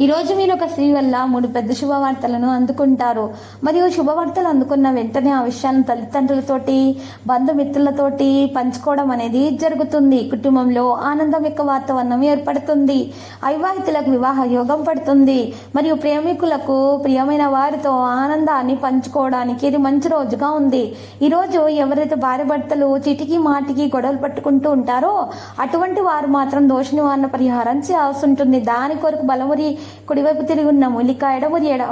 ఈరోజు మీరు ఒక స్త్రీ వల్ల మూడు పెద్ద శుభవార్తలను అందుకుంటారు. మరియు శుభవార్తలు అందుకున్న వెంటనే ఆ విషయాలను తల్లిదండ్రులతోటి బంధుమిత్రులతోటి పంచుకోవడం అనేది జరుగుతుంది. కుటుంబంలో ఆనందం యొక్క వాతావరణం ఏర్పడుతుంది. అవివాహితులకు వివాహ యోగం పడుతుంది. మరియు ప్రేమికులకు ప్రియమైన వారితో ఆనందాన్ని పంచుకోవడానికి ఇది మంచి రోజుగా ఉంది. ఈరోజు ఎవరైతే భార్య భర్తలు చిటికి మాటికి గొడవలు పట్టుకుంటూ ఉంటారో అటువంటి వారు మాత్రం దోష నివారణ పరిహారం చేయాల్సి ఉంటుంది. దాని కొరకు బలమురి కుడివైపు తిరిగి ఉన్న మూలిక ఎడమరి ఎడ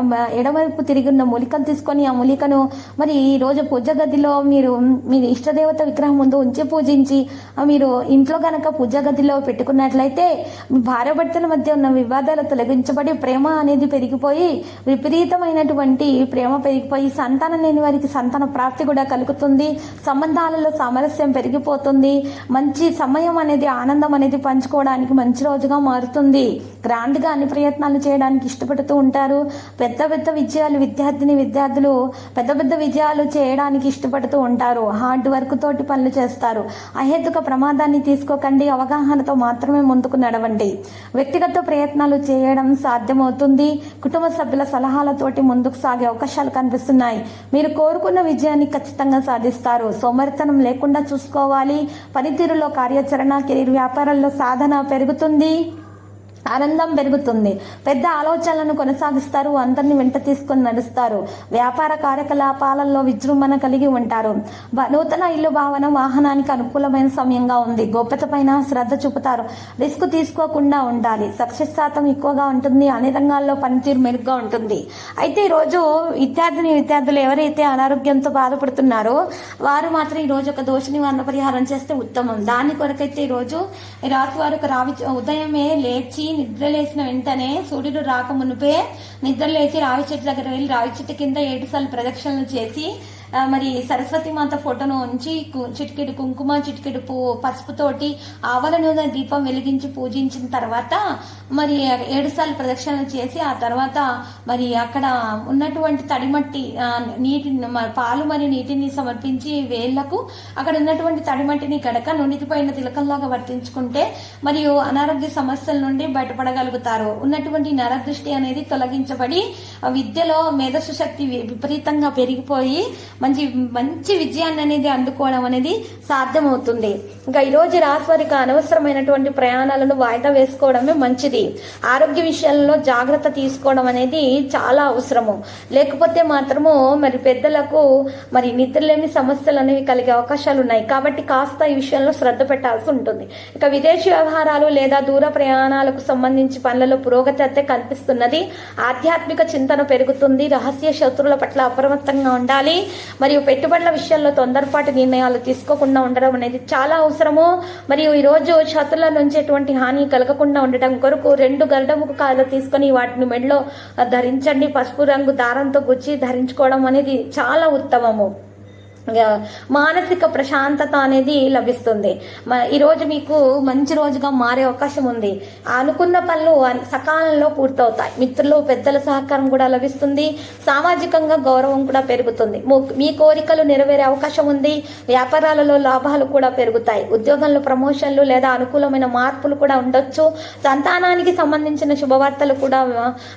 ఎడమవైపు తిరిగి ఉన్న మూలికను తీసుకొని ఆ మూలికను మరి ఈ రోజు పూజ గదిలో మీరు మీ ఇష్టదేవత విగ్రహం ముందు ఉంచి పూజించి మీరు ఇంట్లో గనక పూజ గదిలో పెట్టుకున్నట్లయితే మీ భార్య భర్తల మధ్య ఉన్న వివాదాలు తొలగించబడి ప్రేమ అనేది పెరిగిపోయి విపరీతమైనటువంటి ప్రేమ పెరిగిపోయి సంతానం లేని వారికి సంతాన ప్రాప్తి కూడా కలుగుతుంది. సంబంధాలలో సామరస్యం పెరిగిపోతుంది. మంచి సమయం అనేది ఆనందం అనేది పంచుకోవడానికి మంచి రోజుగా మారుతుంది. గ్రాండ్గా అన్ని ప్రయత్నాలు చేయడానికి ఇష్టపడుతూ ఉంటారు. పెద్ద పెద్ద విజయాలు విద్యార్థిని విద్యార్థులు పెద్ద పెద్ద విజయాలు చేయడానికి ఇష్టపడుతూ ఉంటారు. హార్డ్ వర్క్ తోటి పనులు చేస్తారు. అహేతుక ప్రమాదాన్ని తీసుకోకండి. అవగాహనతో మాత్రమే ముందుకు నడవండి. వ్యక్తిగత ప్రయత్నాలు చేయడం సాధ్యమవుతుంది. కుటుంబ సభ్యుల సలహాలతోటి ముందుకు సాగే అవకాశాలు కనిపిస్తున్నాయి. మీరు కోరుకున్న విజయాన్ని ఖచ్చితంగా సాధిస్తారు. సోమరితనం లేకుండా చూసుకోవాలి. పనితీరులో కార్యాచరణ కెరీర్ వ్యాపారాల్లో సాధన పెరుగుతుంది. ఆనందం పెరుగుతుంది. పెద్ద ఆలోచనలను కొనసాగిస్తారు. అందరిని వెంట తీసుకొని నడుస్తారు. వ్యాపార కార్యకలాపాలలో విజృంభణ కలిగి ఉంటారు. నూతన ఇల్లు భావన వాహనానికి అనుకూలమైన సమయంగా ఉంది. గోప్యత పైన శ్రద్ధ చూపుతారు. రిస్క్ తీసుకోకుండా ఉండాలి. సక్సెస్ శాతం ఎక్కువగా ఉంటుంది. అన్ని రంగాల్లో పనితీరు మెరుగ్గా ఉంటుంది. అయితే ఈరోజు విద్యార్థిని విద్యార్థులు ఎవరైతే అనారోగ్యంతో బాధపడుతున్నారో వారు మాత్రం ఈ రోజు ఒక దోష నివారణ పరిహారం చేస్తే ఉత్తమం. దాని కొరకైతే ఈరోజు రోజు రాశి వారు ఒక రావి ఉదయమే లేచి నిద్రలేసిన వెంటనే సూర్యుడు రాక మునిపే నిద్రలేసి రావి చెట్టు దగ్గర వెళ్ళి రావి చెట్టు కింద ఏడుసార్లు ప్రదక్షిణలు చేసి మరి సరస్వతి మాత ఫోటోను ఉంచి చిటికెడు కుంకుమ చిటికెడు పూ పసుపుతోటి ఆవల నూనె దీపం వెలిగించి పూజించిన తర్వాత మరి ఏడు సార్లు ప్రదక్షిణలు చేసి ఆ తర్వాత మరి అక్కడ ఉన్నటువంటి తడిమట్టి నీటిని నీటి పాలు మరియు నీటిని సమర్పించి వేళ్ళకు అక్కడ ఉన్నటువంటి తడిమట్టిని గడక నునికిపోయిన తిలకంలాగా వర్తించుకుంటే మరియు అనారోగ్య సమస్యల నుండి బయటపడగలుగుతారు. ఉన్నటువంటి నరదృష్టి అనేది తొలగించబడి విద్యలో మేధస్సు శక్తి విపరీతంగా పెరిగిపోయి మంచి మంచి విజయాన్ని అనేది అందుకోవడం అనేది సాధ్యమవుతుంది. ఇంకా ఈరోజు రోజు రాశి వారికి అనవసరమైనటువంటి ప్రయాణాలను వాయిదా వేసుకోవడమే మంచిది. ఆరోగ్య విషయాల్లో జాగ్రత్త తీసుకోవడం అనేది చాలా అవసరము. లేకపోతే మాత్రము మరి పెద్దలకు మరి నిద్రలేని సమస్యలు అనేవి కలిగే అవకాశాలు ఉన్నాయి. కాబట్టి కాస్త ఈ విషయంలో శ్రద్ధ పెట్టాల్సి ఉంటుంది. ఇక విదేశీ వ్యవహారాలు లేదా దూర ప్రయాణాలకు సంబంధించి పనులలో పురోగతి అయితే కనిపిస్తున్నది. ఆధ్యాత్మిక చింతన పెరుగుతుంది. రహస్య శత్రువుల పట్ల అప్రమత్తంగా ఉండాలి. మరియు పెట్టుబడుల విషయంలో తొందరపాటు నిర్ణయాలు తీసుకోకుండా ఉండడం అనేది చాలా అవసరము. మరియు ఈ రోజు శత్రుల నుంచి ఎటువంటి హాని కలగకుండా ఉండటం కొరకు రెండు గరుడముఖ కాయలు తీసుకొని వాటిని మెడలో ధరించండి. పసుపు రంగు దారంతో గుచ్చి ధరించుకోవడం అనేది చాలా ఉత్తమము. మానసిక ప్రశాంతత అనేది లభిస్తుంది. మ- మీకు మంచి రోజుగా మారే అవకాశం ఉంది. అనుకున్న పనులు సకాలంలో పూర్తవుతాయి. మిత్రులు పెద్దల సహకారం కూడా లభిస్తుంది. సామాజికంగా గౌరవం కూడా పెరుగుతుంది. మీ కోరికలు నెరవేరే అవకాశం ఉంది. వ్యాపారాలలో లాభాలు కూడా పెరుగుతాయి. ఉద్యోగంలో ప్రమోషన్లు లేదా అనుకూలమైన మార్పులు కూడా ఉండొచ్చు. సంతానానికి సంబంధించిన శుభవార్తలు కూడా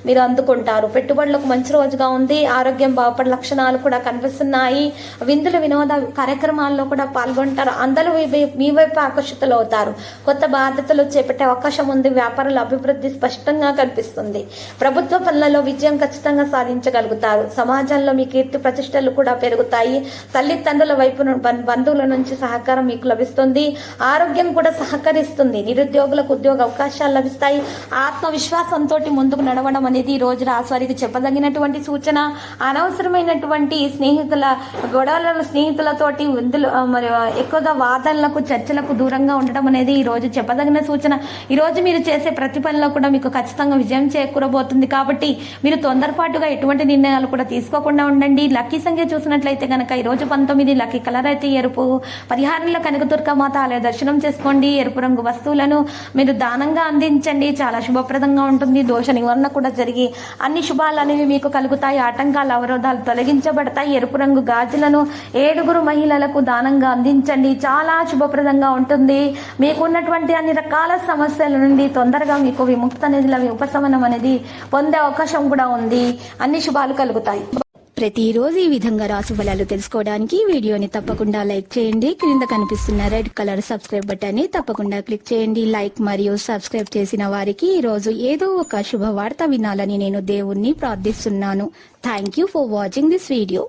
మీరు అందుకుంటారు. పెట్టుబడులకు మంచి రోజుగా ఉంది. ఆరోగ్యం బాగుపడే లక్షణాలు కూడా కనిపిస్తున్నాయి. విందులు వినోద కార్యక్రమాల్లో కూడా పాల్గొంటారు. అందరూ మీ వైపు ఆకర్షితులు అవుతారు కొత్త బాధ్యతలు చేపట్టే అవకాశం ఉంది. వ్యాపారాల అభివృద్ధి స్పష్టంగా కనిపిస్తుంది. ప్రభుత్వ పనులలో విజయం ఖచ్చితంగా సాధించగలుగుతారు. సమాజంలో మీ కీర్తి ప్రతిష్టలు కూడా పెరుగుతాయి. తల్లిదండ్రుల వైపు బం- బంధువుల నుంచి సహకారం మీకు లభిస్తుంది. ఆరోగ్యం కూడా సహకరిస్తుంది. నిరుద్యోగులకు ఉద్యోగ అవకాశాలు లభిస్తాయి. ఆత్మవిశ్వాసంతో ముందుకు నడవడం అనేది ఈ రోజు రాశివారికి చెప్పదగినటువంటి సూచన. అనవసరమైనటువంటి స్నేహితుల గొడవలను స్నేహితులతోటి విందులు మరి ఎక్కువగా వాదనలకు చర్చలకు దూరంగా ఉండటం అనేది ఈ రోజు చెప్పదగిన సూచన. ఈ రోజు మీరు చేసే ప్రతి పనిలో కూడా మీకు ఖచ్చితంగా విజయం చేకూరబోతుంది కాబట్టి మీరు తొందరపాటుగా ఎటువంటి నిర్ణయాలు కూడా తీసుకోకుండా ఉండండి. లక్కీ సంఖ్య చూసినట్లయితే కనుక ఈరోజు రోజు పంతొమ్మిది లక్కీ కలర్ అయితే ఎరుపు. పరిహారంలో కనకదుర్గ మాత ఆలయ దర్శనం చేసుకోండి. ఎరుపు రంగు వస్తువులను మీరు దానంగా అందించండి. చాలా శుభప్రదంగా ఉంటుంది. దోష నివారణ కూడా జరిగి అన్ని శుభాలు అనేవి మీకు కలుగుతాయి. ఆటంకాలు అవరోధాలు తొలగించబడతాయి. ఎరుపు రంగు గాజులను ఏడుగురు మహిళలకు దానంగా అందించండి. చాలా శుభప్రదంగా ఉంటుంది. మీకు ఉన్నటువంటి అన్ని రకాల సమస్యల నుండి తొందరగా మీకు విముక్త అనేది ఉపశమనం అనేది పొందే అవకాశం కూడా ఉంది. అన్ని శుభాలు కలుగుతాయి. ప్రతిరోజు ఈ విధంగా రాసు ఫలాలు తెలుసుకోవడానికి వీడియోని తప్పకుండా లైక్ చేయండి. క్రింద కనిపిస్తున్న రెడ్ కలర్ సబ్స్క్రైబ్ బటన్ని తప్పకుండా క్లిక్ చేయండి. లైక్ మరియు సబ్స్క్రైబ్ చేసిన వారికి ఈ రోజు ఏదో ఒక శుభవార్త వినాలని నేను దేవుణ్ణి ప్రార్థిస్తున్నాను. Thank you for watching this video